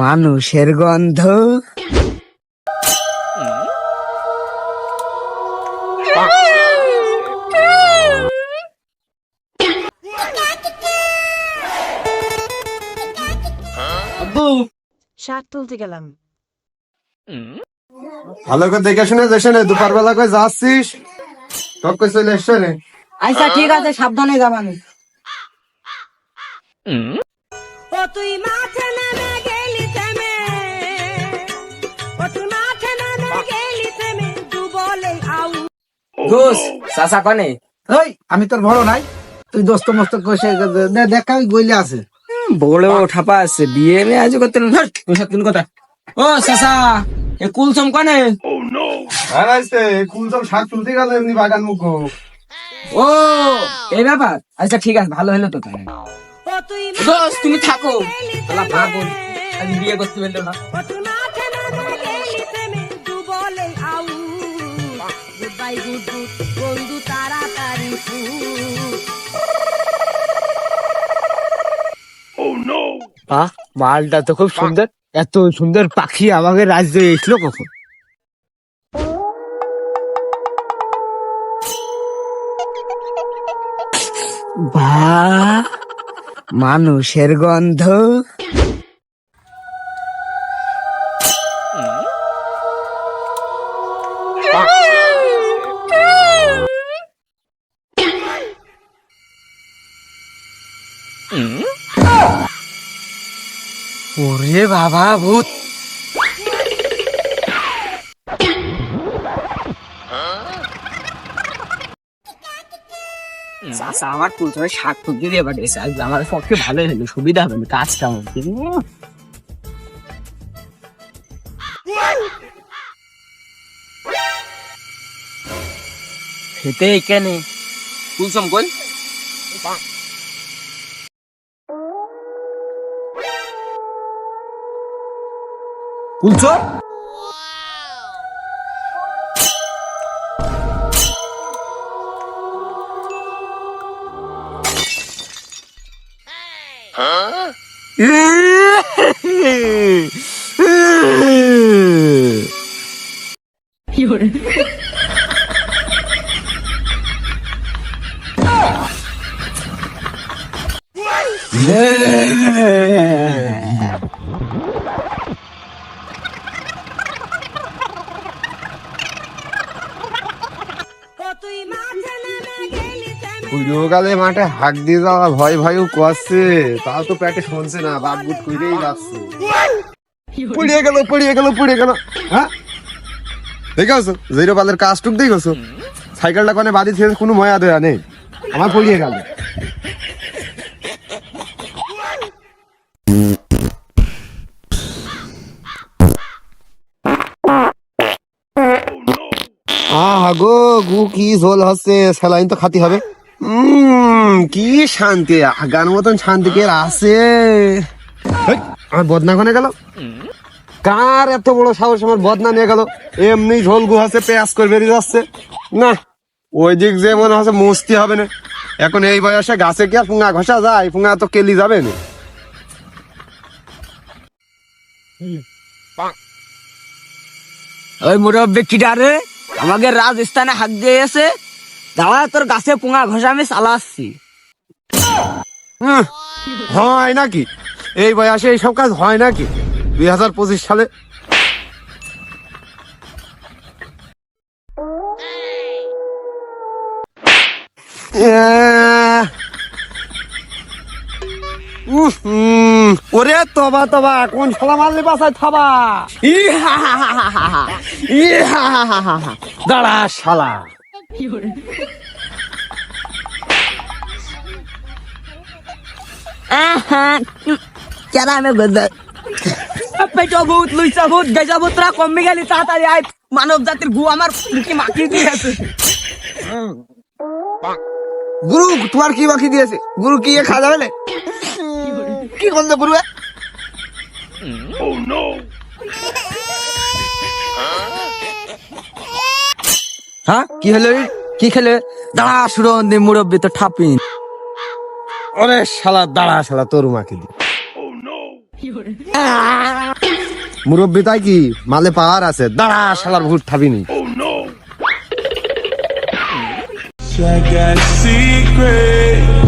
মানুষের গন্ধ। শাক তুলতে গেলাম। ভালো করে দেখে শুনে যেসে নে দুপার বেলা করে যাচ্ছিস? টক করে চলে এসছে আচ্ছা ঠিক আছে সাবধানে যাবানি ও তুই মাঠে নেমে গেলি থেমে। ও তুই মাঠে নেমে গেলি থেমে তু বলে আউ দোষ চাচা কনে? ওই আমি তোর বড় নাই। তুই দোস্ত মস্ত কষে দেখা ওই গইলে আছে। বড় ঠাপা আছে বিয়ে মেয়ে আজ করতে না। পয়সা কোন কথা। ও চাচা এ কুলসম কনে? আর আসছে কুলতম শাক তুলতে গেল এমনি বাগান মুখ। ও এই ব্যাপার। আচ্ছা ঠিক আছে ভালো হলো তো তাহলে। ও তুই দোষ তুমি থাকো। আমি বিয়ে করতে পারল না। বন্ধু তাড়াতাড়ি বাহ মালটা তো খুব সুন্দর। এত সুন্দর পাখি আমাকে রাজ্যে এসলো কখন? বা মানুষের গন্ধ। ওরে বাবা ভূত। চাষা আমার তুলতে শাক সবজি দিয়ে পাঠিয়েছে আজ আমার পক্ষে ভালোই হলো, সুবিধা হবে কাজটা আমার খেতে এখানে। কুলসম কই কুলছো ও তুই মাঠে হাক দিয়ে যাওয়া ভয় ভয়ও কুয়াচ্ছে তাও তো পেটে শুনছে না বাদ বুট কইরেই যাচ্ছে। পড়িয়ে গেল পড়িয়ে গেল পড়িয়ে গেল। হ্যাঁ? দেখে গেছো জিরো পালের কাজটুক গেছো সাইকেলটা কোনে বাড়ি ছেড়ে কোনো ময়া দেয়া নেই। আমার পড়িয়ে গেল। আহ গো কি ঝোল হচ্ছে স্যালাইন তো খাতি হবে। কি শান্তি, আগার মতন শান্তি কে আছে? আমার বদনা কোনে গেল? কার এত বড় সাহস আমার বদনা নিয়ে গেল? এমনি ঝোল গু আছে পেঁয়াজ করে বেরিয়ে যাচ্ছে। না, ওই দিক যে মনে হচ্ছে মস্তি হবে না। এখন এই বয়সে গাছে কি আর পুঙা ঘষা যায়? পুঙা তো কেলি যাবে না। ওই মুরব্বী কিডারে আমাকে রাজস্থানে হাত দিয়ে এসে তোর গাছে পোঙা ঘষা আমি চালাচ্ছি। হয় নাকি? এই বয়সে এইসব কাজ হয় নাকি? দুই হাজার পঁচিশ সালে ওরে তবা তবা কোন শালা মারলে বাসায় থাবা? ই হা হা হা হা হা হা, ই হা হা হা হা হা। দাঁড়া শালা কেনা আমি পেটো ভূত লুইসা ভূত গেজা ভূতরা কমে গেলি তাড়াতাড়ি আয়। মানব জাতির গু আমার মুখে মাখিয়ে দিয়েছে গুরু তোমার কি বাকি দিয়েছে? গুরু কি খাওয়া যাবে না? কি করলে গুরু হ্যাঁ কি হলো কি খেলে? দাঁড়া শুরু মুরব্বী তো ঠাপিন। ওরে শালা দাঁড়া শালা তোর মাকে দি। মুরব্বী তাই কি? মালে পাওয়ার আছে। দাঁড়া শালার ভূত ঠাবিনি I got a secret.